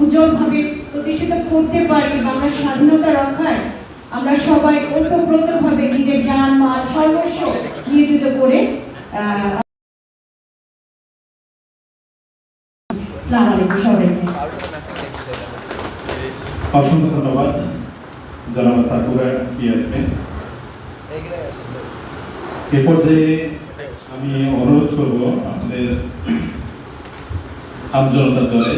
উজ্জ্বলভাবে প্রতিষ্ঠিত করতে পারি বাংলার স্বাধীনতা রক্ষায়, আমরা সবাই ওতপ্রোতভাবে নিজের জান, মাল, সর্বস্ব নিয়োজিত করে অসংখ্য ধন্যবাদ, জনাব সাকুরা ইয়াসমিন এ পর্যায়ে আমি অনুরোধ করব আপনাদের আমজনতার দলে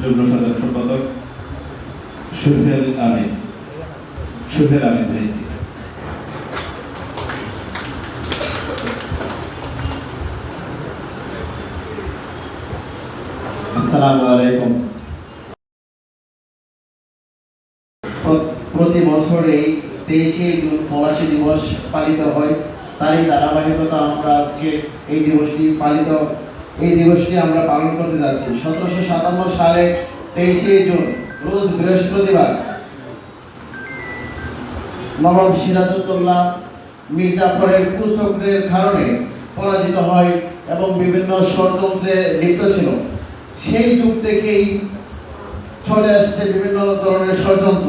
যুগ্ম সাধারণ সম্পাদক সুহেল আমিন। সুহেল আমিন ভাই। আসসালামু আলাইকুম। প্রতি বছর এই তেইশে জুন পলাশী দিবস পালিত হয়। তারই ধারাবাহিকতা আমরা আজকে এই দিবসটি পালিত এই দিবসটি আমরা পালন করতে যাচ্ছি। সতেরোশো সাতান্ন সালে তেইশে জুন, রোজ বৃহস্পতিবার। নবাব সিরাজউদ্দৌলা মীর জাফরের কুচক্রের কারণে পরাজিত হয় এবং বিভিন্ন ষড়যন্ত্রে লিপ্ত ছিল। সেই যুগ থেকেই চলে আসছে বিভিন্ন ধরনের ষড়যন্ত্র।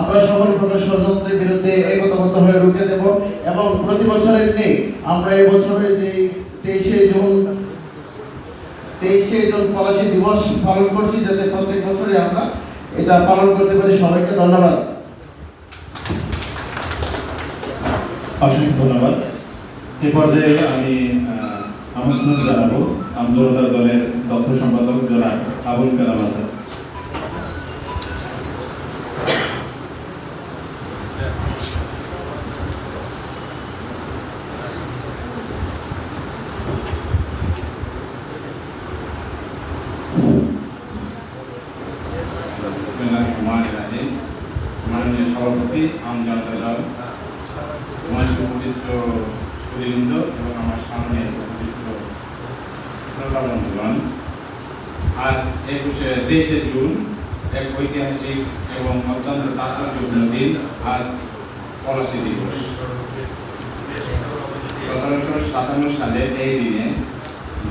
আমরা সকল প্রকার ষড়যন্ত্রের বিরুদ্ধে একতাবদ্ধ হয়ে রুখে দেব এবং প্রতি বছরের নেই আমরা এই বছরে যে তেইশে জুন তেইশে জন পলাশি দিবস পালন করছি, যাতে প্রত্যেক বছরই আমরা এটা পালন করতে পারি। সবাইকে ধন্যবাদ। অসংখ্য ধন্যবাদ। এ পর্যায়ে আমি আমন্ত্রণ জানাব আমজনতার দলের দপ্তর সম্পাদক জনাব আবুল কালাম আসাদ বিসমিল্লাহির রহমানির রহিম মাননীয় সভাপতি আম জনতা দল মঞ্চ উপবিষ্ট সুদীবৃন্দ এবং আমার সামনে উপবিষ্ট শ্রোতা বন্ধুগণ আজ একুশে তেইশে জুন এক ঐতিহাসিক এবং অত্যন্ত তাৎপর্যপূর্ণ দিন আজ পলাশী দিবস সতেরোশো সাতান্ন সালের এই দিনে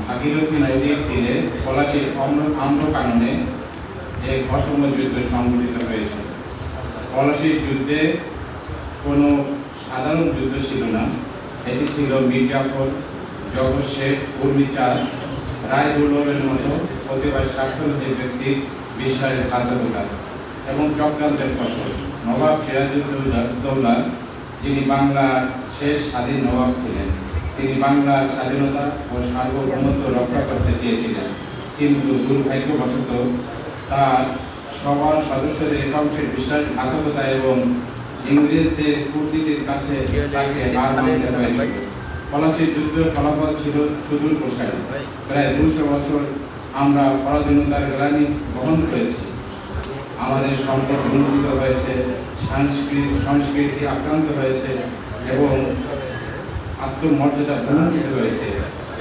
ভাগীরথী নদীর তীরে পলাশীর অম্র- আম্র কাননে এক অসম যুদ্ধ সংঘটিত হয়েছিল পলাশীর যুদ্ধে কোনো সাধারণ যুদ্ধ ছিল না। এটি ছিল মির্জাফর, জগৎ শেখ উর্মিচাঁদ রায় দুর্লভের মতো প্রতিবার শাসনশীল ব্যক্তির বিশ্বাসের খাদ্যতা এবং চক্রান্তের ফসল। নবাব সিরাজউদ্দৌলা যিনি বাংলার শেষ স্বাধীন নবাব ছিলেন। তিনি বাংলার স্বাধীনতা ও সার্বভৌমত্ব রক্ষা করতে চেয়েছিলেন। কিন্তু দুর্ভাগ্যবশত তার সবার সদস্যদের একাংশের বিশ্বাসঘাতকতা এবং ইংরেজদের কূটনীতির কাছে তাকে হার মানতে হয়েছিল। পলাশির যুদ্ধের ফলাফল ছিল সুদূর প্রসারী। প্রায় দুশো বছর আমরা পরাধীনতার গ্লানি বহন করেছি। আমাদের সম্পদ লুণ্ঠিত হয়েছে সংস্কৃতি আক্রান্ত হয়েছে এবং আত্মমর্যাদা ভূমিষ্ঠিত হয়েছে।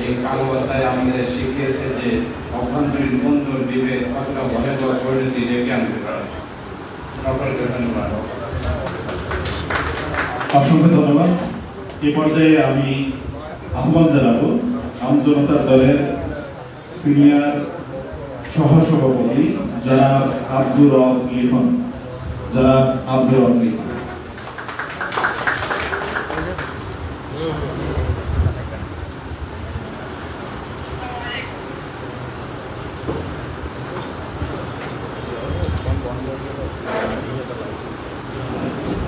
এই কালো অধ্যায় আমাদের শিখিয়েছে যে অভ্যন্তরীণ বন্ধুর বিভেদ কতটা ভয়াবহ পরিণতি ডেকে আনতে পারে। ধন্যবাদ। অসংখ্য ধন্যবাদ। এ পর্যায়ে আমি আহ্বান জানাব আমজনতার দলের সিনিয়র সহসভাপতি জনাব আব্দুর রব লিখন। জনাব আব্দুর রব লিখন বিসমিল্লাহির রহমানির রহিম।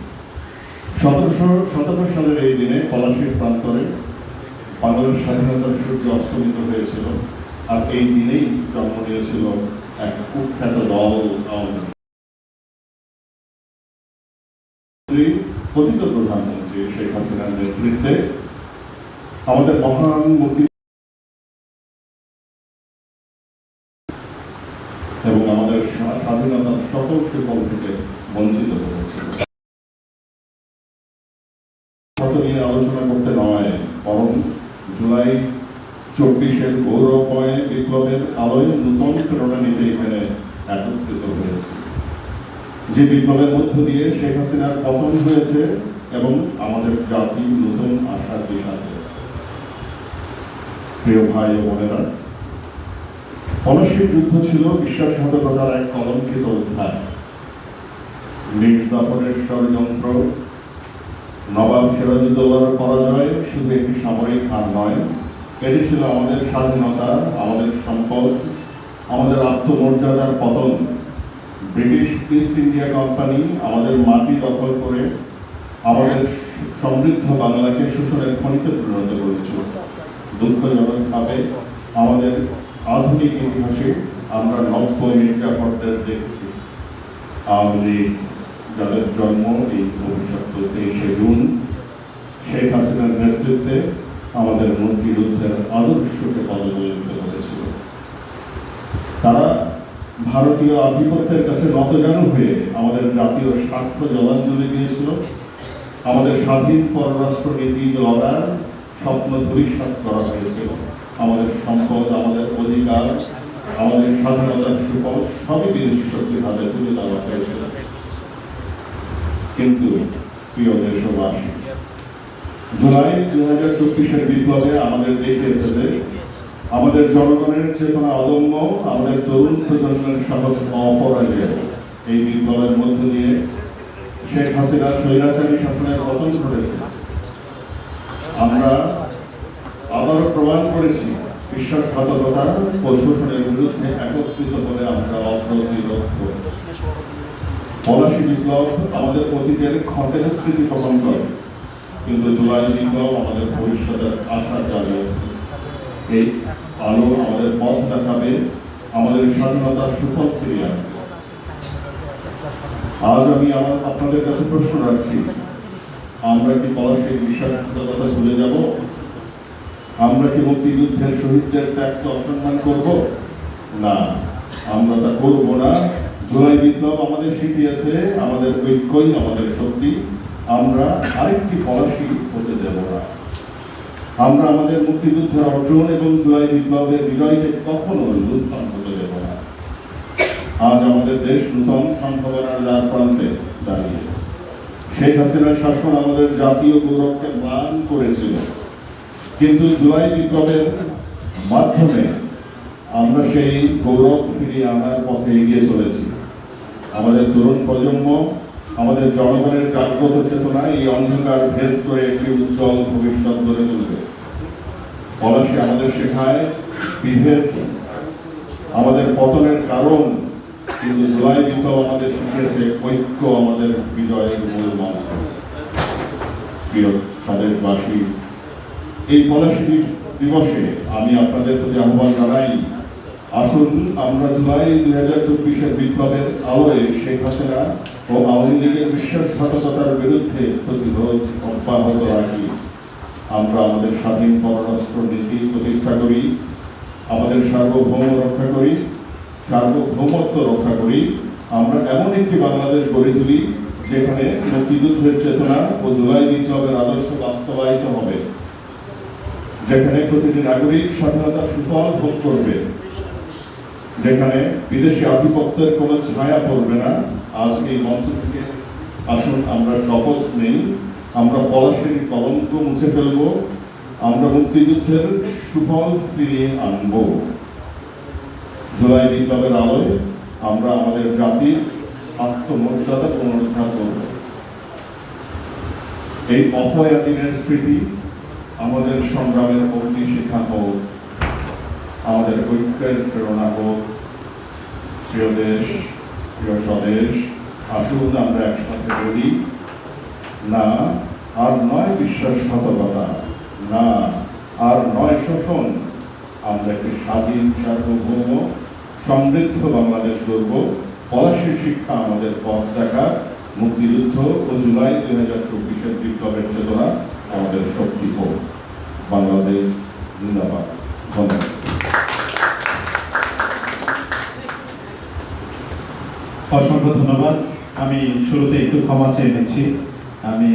সতেরোশো, সতেরো সালের এই দিনে পলাশীর প্রান্তরে বাংলাদেশ স্বাধীনতার সূর্য অস্তমিত হয়েছিল আর এই দিনেই জন্ম নিয়েছিল এক কুখ্যাত দল। পতিত প্রধানমন্ত্রী শেখ হাসিনার নেতৃত্বে আমাদের মহান মুক্তি এবং আমাদের স্বা- স্বাধীনতার সকল সুফল থেকে বঞ্চিত করেছিল কত নিয়ে আলোচনা করতে নয়, বরং জুলাই চব্বিশের গৌরবময় বিপ্লবের আলোয় নূতন প্রেরণা নিতে এখানে একত্রিত হয়েছে। যে বিপ্লবের মধ্য দিয়ে শেখ হাসিনার পতন হয়েছে এবং আমাদের জাতি নতুন আশার দিশা পেয়েছে। প্রিয় ভাই ও বোনেরা পলাশির যুদ্ধ ছিল বিশ্বাসঘাতকতার এক কলঙ্কিত অধ্যায়। মীর জাফরের ষড়যন্ত্র নবাব সিরাজউদ্দৌলার পরাজয় শুধু একটি সামরিক হার নয়, এটি ছিল আমাদের স্বাধীনতা, আমাদের সম্পদ, আমাদের আত্মমর্যাদার পতন। ব্রিটিশ ইস্ট ইন্ডিয়া কোম্পানি আমাদের মাটি দখল করে আমাদের সমৃদ্ধ বাংলাকে শোষণের খনিতে পরিণত করেছিল। দুঃখজনকভাবে আমাদের আধুনিক ইতিহাসে আমরা নব্য মির্জাফরদের দেখছি। আওয়ামী লীগ যাদের জন্ম এই অভিশপ্ত তেইশে জুন শেখ হাসিনার নেতৃত্বে আমাদের মুক্তিযুদ্ধের আদর্শকে পদদলিত করেছিল। তারা ভারতীয় আধিপত্যের কাছে নতজানু হয়ে আমাদের জাতীয় স্বার্থ জলাঞ্জলি দিয়েছিল। আমাদের স্বাধীন পররাষ্ট্র নীতি লড়ার স্বপ্ন ধূলিসাৎ করা হয়েছিল। আমাদের সম্পদ, আমাদের অধিকার, আমাদের স্বাধীনতার সুফল সবই বিদেশি শক্তির হাতে তুলে দেওয়া হয়েছিল। কিন্তু প্রিয় দেশবাসী, জুলাই দুই হাজার চব্বিশের বিপ্লবে আমাদের দেখিয়েছে যে আমাদের জনগণের চেতনা অদম্য, আমাদের তরুণ প্রজন্মের সাহস অপরাজেয়। এই বিপ্লবের মধ্য দিয়ে শেখ হাসিনা স্বৈরাচারী শাসনের পতন ঘটেছে। আমরা আবারও প্রমাণ করেছি বিশ্বাসঘাতকতা ও শোষণের বিরুদ্ধে একত্রিত বলে আমরা অপ্রতিরোধ পলাশী বিপ্লব আমাদের অতীতের ক্ষতের স্মৃতি বহন করে। কিন্তু জুলাই বিপ্লব আমাদের ভবিষ্যতের আশা জানিয়েছে এই আলো আমাদের পথ দেখাবে, আমাদের স্বাধীনতার সুফল ফিরিয়ে আনবে। আজ আমি আমার আপনাদের কাছে প্রশ্ন রাখছি, আমরা কি পলাশীর বিশ্বাসঘাতকতা ভুলে যাব? আমরা কি মুক্তিযুদ্ধের শহীদদের ত্যাগকে অসম্মান করব? না, আমরা তা করব না। জুলাই বিপ্লব আমাদের শিখিয়েছে, আমাদের ঐক্যই আমাদের শক্তি। আমরা আরেকটি পলাশি হতে দেব না। আমরা আমাদের মুক্তিযুদ্ধের অর্জন এবং জুলাই বিপ্লবের বিজয়কে কখনো লুণ্ঠন হতে দেব না। আজ আমাদের দেশ নূতন সম্ভাবনার দ্বার প্রান্তে দাঁড়িয়ে। শেখ হাসিনার শাসন আমাদের জাতীয় গৌরবকে ম্লান করেছিল। কিন্তু জুলাই বিপ্লবের মাধ্যমে আমরা সেই গৌরব ফিরিয়ে আনার পথে এগিয়ে চলেছি। আমাদের তরুণ প্রজন্ম, আমাদের জনগণের জাগ্রত চেতনা এই অন্ধকার ভেদ করে একটি উজ্জ্বল ভবিষ্যৎ গড়ে তুলবে। পলাশি আমাদের শেখায় বিভেদ, আমাদের পতনের কারণ, কিন্তু জুলাই বিপ্লব আমাদের শিখিয়েছে ঐক্য, আমাদের বিজয়ের মূল মন্ত্র প্রিয় স্বদেশবাসী, এই পলাশী দিবসে আমি আপনাদের প্রতি আহ্বান জানাই আসুন আমরা জুলাই দুই হাজার চব্বিশের বিপ্লবের আলোয় শেখ হাসিনা ও আওয়ামী লীগের বিশ্বাসঘাতকতার বিরুদ্ধে প্রতিরোধ অব্যাহত রাখি। আমরা আমাদের স্বাধীন পররাষ্ট্র নীতি প্রতিষ্ঠা করি, আমাদের সার্বভৌম রক্ষা করি, সার্বভৌমত্ব রক্ষা করি। আমরা এমন একটি বাংলাদেশ গড়ে তুলি যেখানে মুক্তিযুদ্ধের চেতনা ও জুলাই বিপ্লবের আদর্শ বাস্তবায়িত হবে, যেখানে প্রতিটি নাগরিক স্বাধীনতার সুফল ভোগ করবে। যেখানে বিদেশি আধিপত্যের কোনো ছায়া পড়বে না। আজ এই মঞ্চ থেকে আসুন, আমরা শপথ নেই। আমরা পলাশির কলঙ্ক মুছে ফেলব। আমরা মুক্তিযুদ্ধের সুফল ফিরিয়ে আনব। জুলাই বিপ্লবের আলোয় আমরা আমাদের জাতির আত্মমর্যাদা পুনরুদ্ধার করব। এই অপয়া দিনের স্মৃতি আমাদের সংগ্রামের অগ্নি শিখা হোক, আমাদের ঐক্যের প্রেরণা হোক প্রিয় দেশ প্রিয় স্বদেশ, আসুন আমরা একসাথে বলি, না, আর নয় বিশ্বাসঘাতকতা, না, আর নয় শোষণ, আমরা একটি স্বাধীন সার্বভৌম, সমৃদ্ধ বাংলাদেশ গড়ব? পলাশির শিক্ষা আমাদের পথ দেখা, মুক্তিযুদ্ধ ও জুলাই দুই হাজার চব্বিশের বিপ্লবের চেতনা আমাদের শক্তি হোক। বাংলাদেশ জিন্দাবাদ। ধন্যবাদ। অসংখ্য ধন্যবাদ। আমি শুরুতে একটু ক্ষমা চেয়ে নিচ্ছি। আমি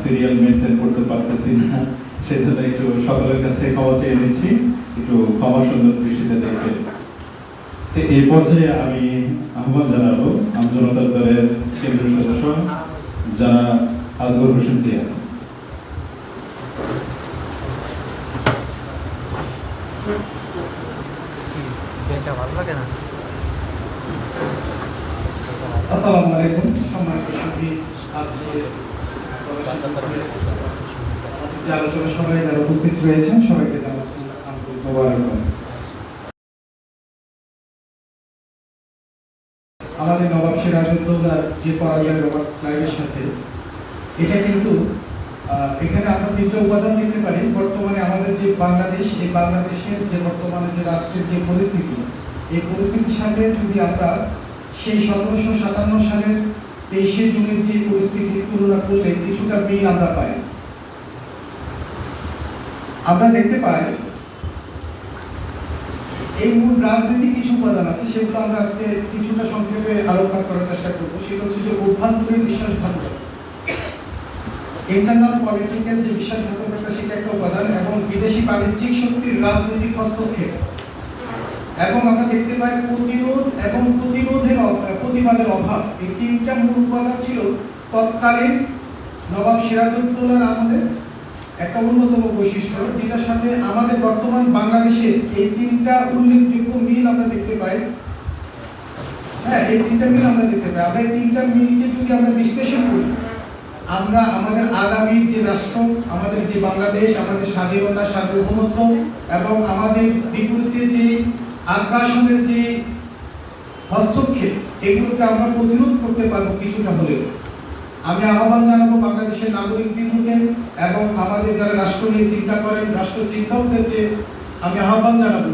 সিরিয়াল মেনটেন করতে পারতেছি না সেই জন্য একটু সকলের কাছে ক্ষমা চেয়ে নিচ্ছি। একটু ক্ষমা সুন্দর দৃষ্টিতে দেখবে তো এই পর্যায়ে আমি আহ্বান জানাব আমজনতার দলের কেন্দ্রীয় সদস্য, যারা আজগর হোসেন জিয়া। আসসালামু আলাইকুম। সম্মানিত সঙ্গী, আজকে আমাদের যে আলোচনা, সবাই যারা উপস্থিত রয়েছেন, সবাইকে জানাচ্ছি আন্তরিক আমাদের নবাব সিরাজউদ্দৌলার যে পরাজয় রবার্ট ক্লাইভের সাথে, এটা কিন্তু এখানে আমরা তিনটা উপাদান দেখতে পারি। বর্তমানে আমাদের যে বাংলাদেশ, এই বাংলাদেশের যে বর্তমানে যে রাষ্ট্রের যে পরিস্থিতি, এই পরিস্থিতির সাথে যদি আমরা সেই সতেরোশো সাতান্ন সালের তেইশে জুনের যে পরিস্থিতির তুলনা করলে কিছুটা মিল আমরা পাই। আমরা দেখতে পাই, এই মূল রাজনীতি কিছু উপাদান আছে সেগুলো আমরা আজকে কিছুটা সংক্ষেপে আলোকপাত করার চেষ্টা করব। সেটা হচ্ছে যে অভ্যন্তরীণ বিশ্বাসঘাতকতা ইন্টারনাল পলিটিক্যাল যে বিশ্বাসঘাতকতা, সেটা একটা উপাদান এবং বিদেশি বাণিজ্যিক শক্তির রাজনৈতিক হস্তক্ষেপ। এবং আমরা দেখতে পাই প্রতিরোধ এবং প্রতিরোধের প্রতিবাদের অভাব। এই তিনটা মূল উপাদান ছিল তৎকালীন নবাব সিরাজউদ্দৌলার আমলে একটা অন্যতম বৈশিষ্ট্য, যেটার সাথে আমাদের বর্তমান বাংলাদেশের এই তিনটা উল্লেখযোগ্য মিল আমরা দেখতে পাই। হ্যাঁ এই তিনটা মিল আমরা দেখতে পাই। আমরা এই তিনটা মিলকে যদি আমরা বিশ্লেষণ করি, আমরা আমাদের আগামী যে রাষ্ট্র, আমাদের যে বাংলাদেশ, আমাদের স্বাধীনতা, সার্বভৌমত্ব এবং আমাদের বিপরীতে যে আগ্রাসনের যে হস্তক্ষেপ, এগুলোকে আমরা প্রতিরোধ করতে পারব কিছুটা হলেও। আমি আহ্বান জানাব বাংলাদেশের নাগরিক বিন্দুকে এবং আমাদের যারা রাষ্ট্র নিয়ে চিন্তা করেন, রাষ্ট্র চিন্তকদেরকে আমি আহ্বান জানাব,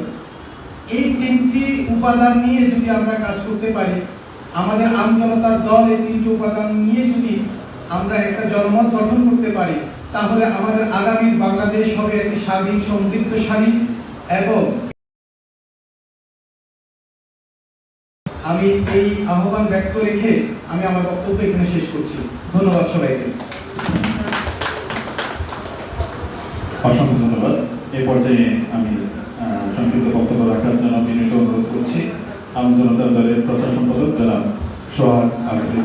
এই তিনটি উপাদান নিয়ে যদি আমরা কাজ করতে পারি, আমাদের আমজনতার দল এই তিনটি উপাদান নিয়ে যদি আমরা একটা জনমত গঠন করতে পারি, তাহলে আমাদের আগামী বাংলাদেশ হবে একটি স্বাধীন, সমৃদ্ধশালী এবং আমি এই আহ্বান ব্যক্ত রেখে আমি আমার বক্তব্য এখানে শেষ করছি। ধন্যবাদ সবাইকে। অসংখ্য ধন্যবাদ। এই পর্যায়ে আমি সংক্ষিপ্ত বক্তব্য রাখার জন্য বিনীত অনুরোধ করছি আম জনতার দলের প্রচার সম্পাদক যারা সোহাগ আফ্রিদি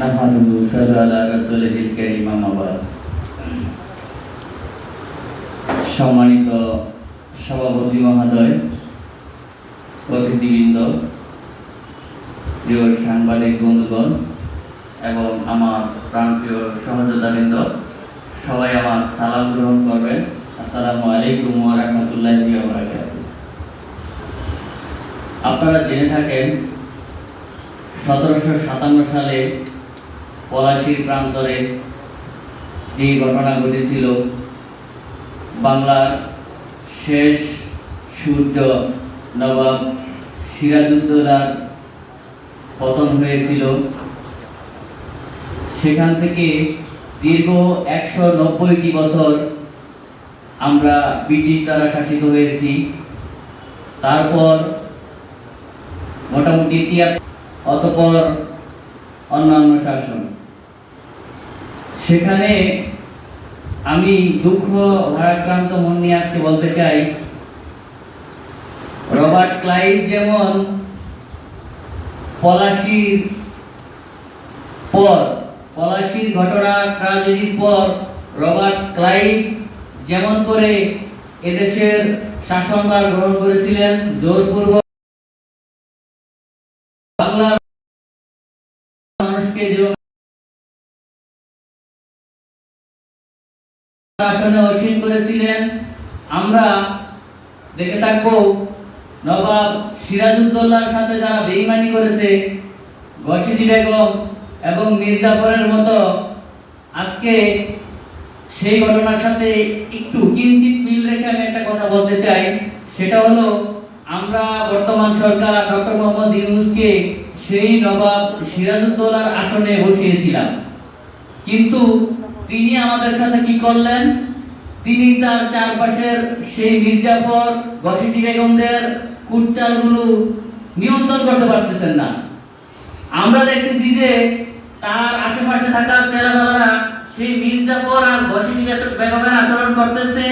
নাহমাদুহু সাল্লাল্লাহু আলা রাসূলিহিল কারীম আম্মা বাদ। সম্মানিত সভাপতি মহোদয়, অতিথিবৃন্দ, প্রিয় সাংবাদিক বন্ধুগণ এবং আমার প্রাণপ্রিয় সহযোদ্ধাবৃন্দ, সবাই আমার সালাম গ্রহণ করবেন। আসসালামু আলাইকুম রাহমাতুল্লাহি আপনারা জেনে থাকেন, সতেরোশো সাতান্ন সালে পলাশির প্রান্তরে যে ঘটনা ঘটেছিল বাংলার শেষ সূর্য নবাব সিরাজউদ্দৌলার পতন হয়েছিল। সেখান থেকে দীর্ঘ একশো নব্বইটি বছর আমরা ব্রিটিশ দ্বারা শাসিত হয়েছি। তারপর মোটামুটি অতপর অন্যান্য শাসন। সেখানে আমি দুঃখ ভারাক্রান্ত মন নিয়ে আজকে বলতে চাই। রবার্ট ক্লাইভ যেমন পলাশির পর, পলাশির ঘটনা, ট্রাজেডির পর, রবার্ট ক্লাইভ যেমন করে এদেশের শাসনভার গ্রহণ করেছিলেন, জোরপূর্বক বাংলার মানুষকে আসনে অসীম করেছিলেন। আমরা দেখে থাকব, নবাব সিরাজউদ্দৌলার সাথে যারা বেইমানি করেছে গসিদি বেগম এবং মির্জাফরের মতো। আজকে সেই ঘটনার সাথে একটু কিঞ্চিত মিল রেখে আমি একটা কথা বলতে চাই। সেটা হলো, আমরা বর্তমান সরকার ডক্টর মোহাম্মদ ইউনুসকে সেই নবাব সিরাজউদ্দৌলার আসনে বসিয়েছিলাম। কিন্তু তিনি আমাদের সাথে কি করলেন? তিনি তার চারপাশের সেই মির্জাফর গসিটি বেগমদের কুটচালগুলো নিয়ন্ত্রণ করতে পারতেছেন না। আমরা দেখতেছি যে তার আশেপাশে থাকা ছেলেমেয়েরা সেই মির্জাফর আর গসিটি বেগমের আচরণ করতেছে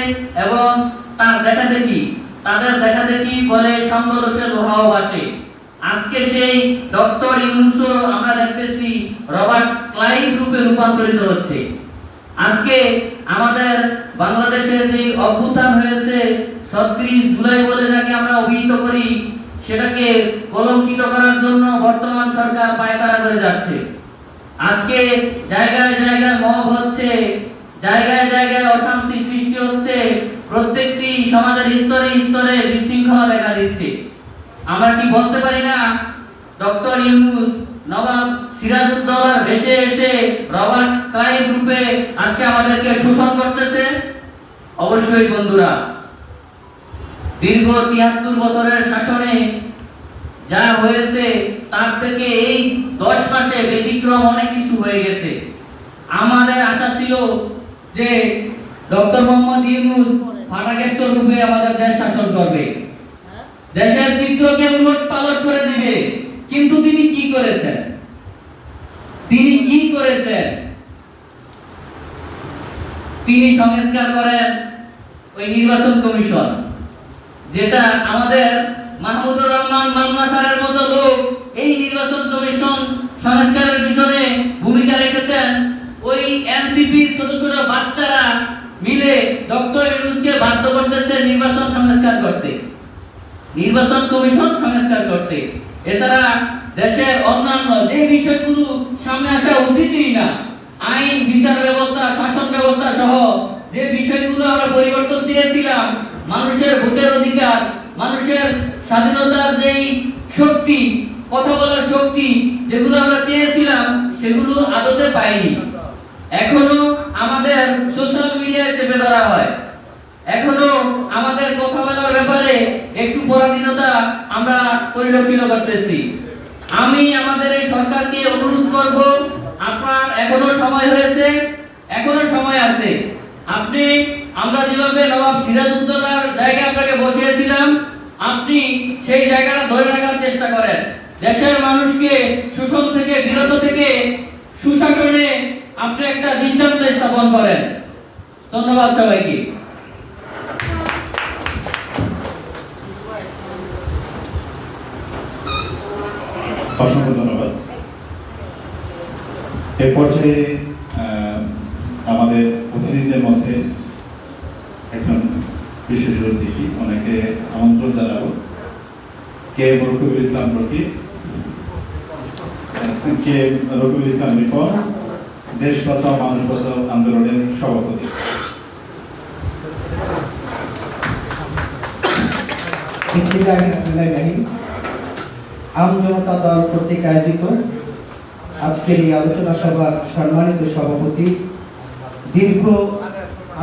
এবং তার দেখা দেখি, তাদের দেখা দেখি বলে সঙ্গদোষে লোহাও বাসে। আজকে সেই ডক্টর ইউনুসও আমরা দেখতেছি রবার্ট ক্লাইভ রূপে রূপান্তরিত হচ্ছে। আজকে আমাদের বাংলাদেশের যে অভ্যুত্থান হয়েছে, ছত্রিশ জুলাই বলে যাকে আমরা অভিহিত করি, সেটাকে কলঙ্কিত করার জন্য বর্তমান সরকার পায়তারা করে যাচ্ছে। আজকে জায়গায় জায়গায় মব হচ্ছে, জায়গায় জায়গায় অশান্তি সৃষ্টি হচ্ছে, প্রত্যেকটি সমাজের স্তরে স্তরে বিশৃঙ্খলা দেখা দিচ্ছে। আমরা কি বলতে পারি না? ডক্টর ইউনুস নবাব সিরাজউদ্দৌলার দেশে এসে রবার্ট ক্লাইভ রূপে আজকে আমাদেরকে শোষণ করতেছে? অবশ্যই বন্ধুরা দীর্ঘ তিয়াত্তর বছরের শাসনে যা হয়েছে তার থেকে এই দশ মাসে ব্যতিক্রম অনেক কিছু হয়ে গেছে। আমাদের আশা ছিল যে ডক্টর মোহাম্মদ ইউনুস ফাটাকেষ্ট রূপে আমাদের দেশ শাসন করবে। দেশের চিত্রকে উলট পালট করে দিবে। কিন্তু তিনি কি করেছেন? তিনি কি করেছেন? তিনি সংস্কার করেন ওই নির্বাচন কমিশন, যেটা আমাদের মাহমুদুর রহমান মান্না স্যারের মতো লোক এই নির্বাচন কমিশন সংস্কারের পিছনে ভূমিকা রেখেছেন। ওই এনসিপি ছোট ছোট বাচ্চারা মিলে ডক্টর ইউনুসকে বাধ্য করতেছে নির্বাচন সংস্কার করতে। নির্বাচন কমিশন সংস্কার করতে। এছাড়া দেশের অন্যান্য যে বিষয়গুলো সামনে আসা উচিতই না, আইন, বিচার ব্যবস্থা, শাসন ব্যবস্থা সহ যে বিষয়গুলো আমরা পরিবর্তন চেয়েছিলাম, মানুষের ভোটের অধিকার, মানুষের স্বাধীনতার যেই শক্তি, কথা বলার শক্তি যেগুলো আমরা চেয়েছিলাম, সেগুলো আদতে পাইনি। এখনও আমাদের সোশ্যাল মিডিয়ায় চেপে ধরা হয়। এখনও আমাদের কথা বলার ব্যাপারে একটু পরাধীনতা আমরা পরিলক্ষিত করতেছি। আমি আমাদের এই সরকারকে অনুরোধ করব, আপনার এখনও সময় হয়েছে, এখনও সময় আছে। আপনি, আমরা যেভাবে নবাব সিরাজউদ্দৌলার জায়গায় আপনাকে বসিয়েছিলাম, আপনি সেই জায়গাটা ধরে রাখার চেষ্টা করেন। দেশের মানুষকে শোষণ থেকে, বিরত থেকে সুশাসনে আপনি একটা দৃষ্টান্ত স্থাপন করেন। ধন্যবাদ সবাইকে। অসংখ্য ধন্যবাদ। এ পর্যায়ে আমাদের অতিথিদের মধ্যে একজন বিশেষ অতিথি, ওনাকে আমন্ত্রণ জানাব। কে রকিবুল ইসলাম রকি কে রকিবুল ইসলাম রিপন? দেশ বাঁচাও, মানুষ বাঁচাও আন্দোলনের সভাপতি। বিসমিল্লাহিররহমানিররহিম আম জনতা দল কর্তৃক আয়োজিত আজকের এই আলোচনা সভার সম্মানিত সভাপতি, দীর্ঘ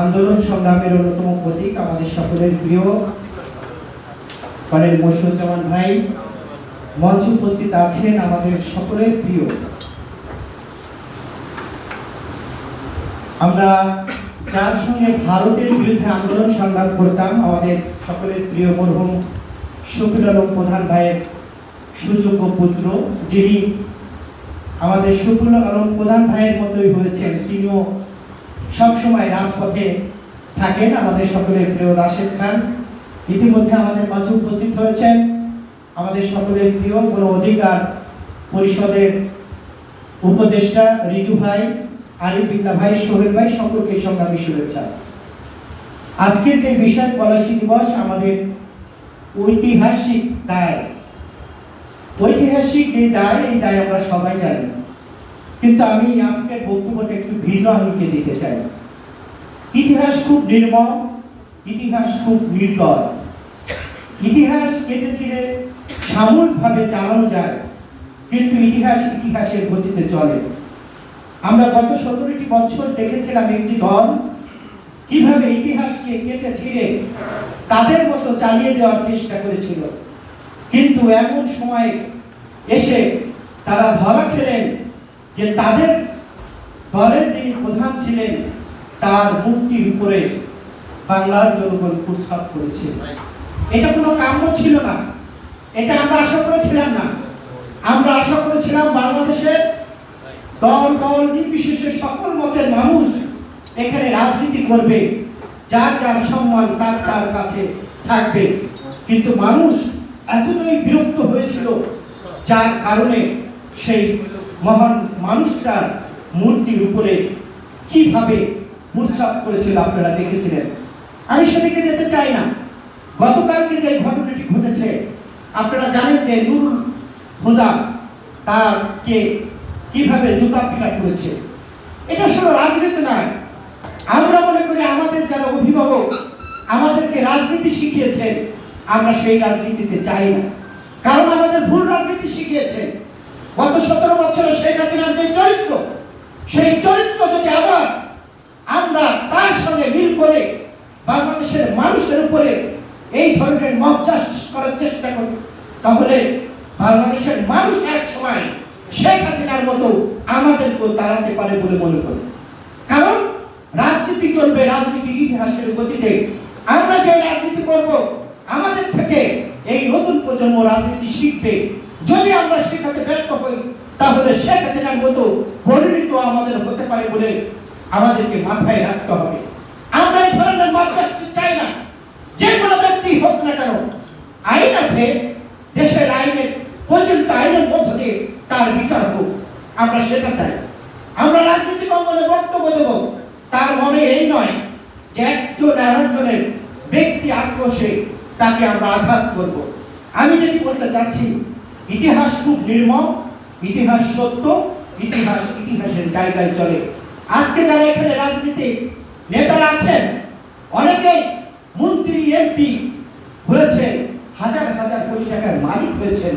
আন্দোলন সংগ্রামের অন্যতম প্রতীক আমাদের সকলের প্রিয় কর্নেল মসিউজ্জামান ভাই, মঞ্চে উপস্থিত আছেন আমাদের সকলের প্রিয়। আমরা যার সঙ্গে ভারতের বিরুদ্ধে আন্দোলন সংগ্রাম করতাম, আমাদের সকলের প্রিয় মরহুম শফিল আলম প্রধান ভাইয়ের সুযোগ্য পুত্র যিনি আমাদের শফিল আলম প্রধান ভাইয়ের মতোই হয়েছেন, তিনিও সবসময় রাজপথে থাকেন। আমাদের সকলের প্রিয় রাশেদ খান, ইতিমধ্যে আমাদের মাঝে উপস্থিত হয়েছেন। আমাদের সকলের প্রিয় গণ অধিকার পরিষদের উপদেষ্টা রিজু ভাই, আরিফ ভাই, সোহেল ভাই, সকলকে সংগ্রামী শুভেচ্ছা। আজকের যে বিষয় পলাশী দিবস আমাদের ঐতিহাসিক দায়। ঐতিহাসিক যে দায় এই দায় আমরা সবাই জানি। কিন্তু আমি আজকের বক্তব্যটা একটু ভিন্ন আঙ্গিকে দিতে চাই। ইতিহাস খুব নির্মম ইতিহাস খুব নির্দয়। ইতিহাস কেটে ছিঁড়ে সাময়িকভাবে চালানো যায়, কিন্তু ইতিহাস ইতিহাসের গতিতে চলে। আমরা গত সতেরোটি বছর দেখেছিলাম একটি দল কীভাবে ইতিহাসকে কেটে ছিঁড়ে তাদের মতো চালিয়ে দেওয়ার চেষ্টা করেছিল। কিন্তু এমন সময় এসে তারা ধরা খেলেন যে তাদের দলের যিনি প্রধান ছিলেন, তার মূর্তির উপরে বাংলার জনগণ উৎসব করেছে। এটা কোনো কাম্য ছিল না। এটা আমরা আশা করেছিলাম না। আমরা আশা করেছিলাম বাংলাদেশের দল দল, নির্বিশেষে সকল মতের মানুষ এখানে রাজনীতি করবে। যার যার সম্মান তার তার কাছে থাকবে। কিন্তু মানুষ এতটাই বিরক্ত হয়েছিল যার কারণে সেই মহান মানুষটার মূর্তির উপরে কীভাবে উৎসব করেছিল আপনারা দেখেছিলেন? আমি সেদিকে যেতে চাই না। গতকালকে যে ঘটনাটি ঘটেছে, আপনারা জানেন যে নুরুল হুদা তাকে কীভাবে জুতা পিটা করেছে। এটা শুধু রাজনীতি নয়। আমরা মনে করি আমাদের যারা অভিভাবক, আমাদেরকে রাজনীতি শিখিয়েছেন, আমরা সেই রাজনীতিতে চাই না। কারণ আমাদের ভুল রাজনীতি শিখিয়েছে। গত সতেরো বছরে শেখ হাসিনার যে চরিত্র, সেই চরিত্র যদি আবার আমরা তার সঙ্গে মিল করে বাংলাদেশের মানুষের উপরে এই ধরনের মজ্জা করার চেষ্টা করি, তাহলে বাংলাদেশের মানুষ এক সময় শেখ হাসিনার মতো আমাদেরকেও তাড়াতে পারে বলে মনে করি। কারণ রাজনীতি চলবে রাজনীতির ইতিহাসের গতিতে। আমরা যে রাজনীতি করব আমাদের থেকে এই নতুন প্রজন্ম রাজনীতি শিখবে। যদি আমরা শেখাতে ব্যর্থ হই, তাহলে শেখ হাসিনার মতো পরিণত আমাদের হতে পারে বলে আমাদেরকে মাথায় রাখতে হবে। আমরা এই ধরনের মাদ্রাসা চাই না। যে কোনো ব্যক্তি হোক না কেন, আইন আছে, দেশের আইনের পর্যন্ত আইনের মধ্য দিয়ে তার বিচার হোক। আমরা সেটা চাই। আমরা রাজনীতি অঙ্গনে বক্তব্য দেব। তার মনে এই নয় যে একজন আরেকজনের ব্যক্তি আক্রোশে তাকে আমরা আঘাত করব। আমি যেটি বলতে চাচ্ছি, ইতিহাস খুব নির্মম, ইতিহাস সত্য, ইতিহাস ইতিহাসের জায়গায় চলে। আজকে যারা এখানে রাজনীতি নেতারা আছেন, অনেকেই মন্ত্রী, এমপি হয়েছে, হাজার হাজার কোটি টাকার মালিক হয়েছেন।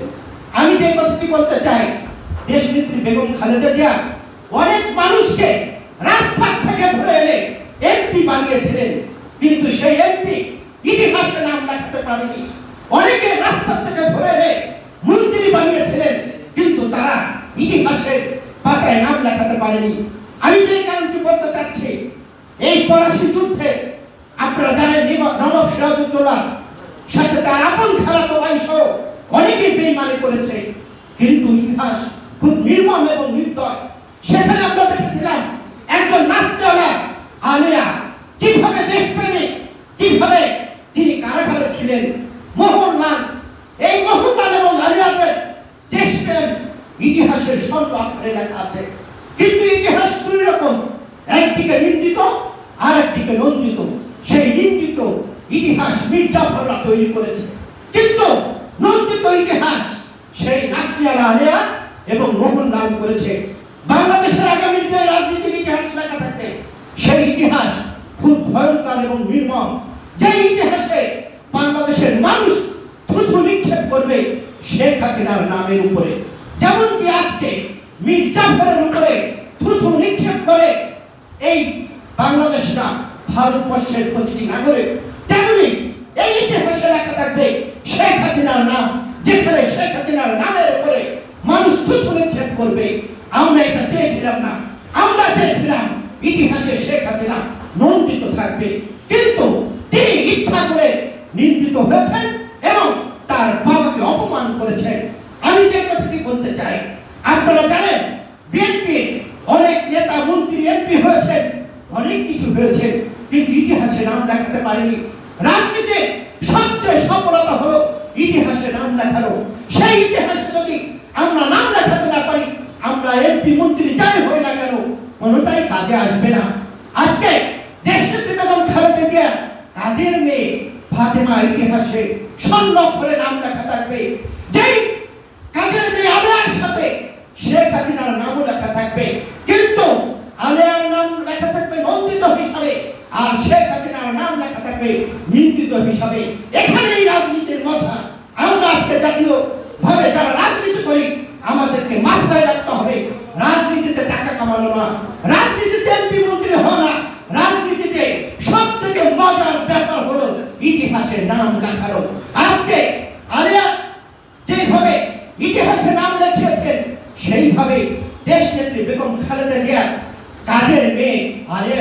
আমি যে কথাটি বলতে চাই দেশ নেত্রী বেগম খালেদা জিয়া অনেক মানুষকে রাস্তার থেকে ধরে এনে এমপি বানিয়েছিলেন, কিন্তু সেই এমপি ইতিহাসে নাম লেখাতে পারেনি। অনেকে রাস্তার থেকে ধরে এনে মন্ত্রী বানিয়েছিলেন, কিন্তু তারা ইতিহাসের পাতায় নাম লেখাতে পারেনি। আমি যে কারণটি বলতে চাচ্ছি, এই পলাশি যুদ্ধে আপনারা জানেন নবাব সিরাজউদ্দৌলা সাথে তার আপন খেলাতো ভাই সহ অনেকেই বেইমানি করেছে। কিন্তু ইতিহাস খুব নির্মম এবং নির্দয়। সেখানে আমরা দেখেছিলাম একজন নাস্তিওয়ালা, আলিয়া, কীভাবে দেশপ্রেমিক, কীভাবে তিনি কারাগারে ছিলেন? মোহনলাল। এই মোহনলাল এবং আলিয়াদের দেশপ্রেম ইতিহাসের স্বর্ণ আকারে লেখা আছে। কিন্তু ইতিহাস দুই রকম। একদিকে নিন্দিত আর একদিকে নন্দিত সেই নিন্দিত ইতিহাস মির্জাফররা তৈরি করেছে। কিন্তু নন্দিত ইতিহাস সেই নাসরিয়ালা আলিয়া এবং মোহনলাল করেছে। বাংলাদেশের আগামীর যে রাজনীতির ইতিহাস লেখা থাকবে, সেই ইতিহাস খুব ভয়ঙ্কর এবং নির্মম। যে ইতিহাসে বাংলাদেশের মানুষ থুথু নিক্ষেপ করবে, শেখ হাসিনার নামের উপরে। যেমনটি আজকে মীর জাফরের উপরে থুথু নিক্ষেপ করে, এই বাংলাদেশ না ভারতবর্ষের প্রতিটি নাগরিক, তেমনি এই ইতিহাসে লেখা থাকবে শেখ হাসিনার নাম, যেখানে শেখ হাসিনার নামের উপরে মানুষ থুথু নিক্ষেপ করবে। আমরা এটা চেয়েছিলাম না। আমরা চেয়েছিলাম ইতিহাসে শেখ হাসিনা নন্দিত থাকবে। কিন্তু ইচ্ছা করে নিন্দিত হয়েছেন এবং তার বাবাকে অপমান করেছেন। আমি যে কথাটি বলতে চাই, আপনারা জানেন, বিএনপি অনেক নেতা, মন্ত্রী, এমপি হয়েছেন, অনেক কিছু হয়েছে, কিন্তু ইতিহাসে নাম দেখাতে পারেনি। রাজনীতির সবচেয়ে সফলতা হলো ইতিহাসে নাম লেখানো সেই ইতিহাসে যদি আমরা নাম লেখাতে না পারি, আমরা এমপি, মন্ত্রী যাই হই না কেন, কোনোটাই কাজে আসবে না। আজকে দেশনেত্রী বেগম খালেদা জিয়া কাজের মেয়ে ফাতেমা ইতিহাসে স্বর্ণ করে নাম লেখা থাকবে। যেই কাজের মেয়ে আলিয়ার সাথে শেখ হাসিনার নামও লেখা থাকবে। কিন্তু আলিয়ার নাম লেখা থাকবে নন্দিত হিসাবে, আর শেখ হাসিনার নাম লেখা থাকবে নিন্দিত হিসাবে। এখানেই রাজনীতির মজা। আমরা আজকে জাতীয় ভাবে যারা রাজনীতি করি, আমাদেরকে মাথায় রাখতে হবে, রাজনীতিতে টাকা কামানো না। রাজনীতিতে এমপি মন্ত্রী হওয়া না। রাজনীতিতে সবথেকে মজার ব্যাপার হলো, ইতিহাসের নাম লেখালো আজকে আলিয়া যেভাবে ইতিহাসে নাম লেখিয়েছেন সেইভাবে দেশ নেত্রী বেগম খালেদা জিয়া কাজের মেয়ে আলিয়া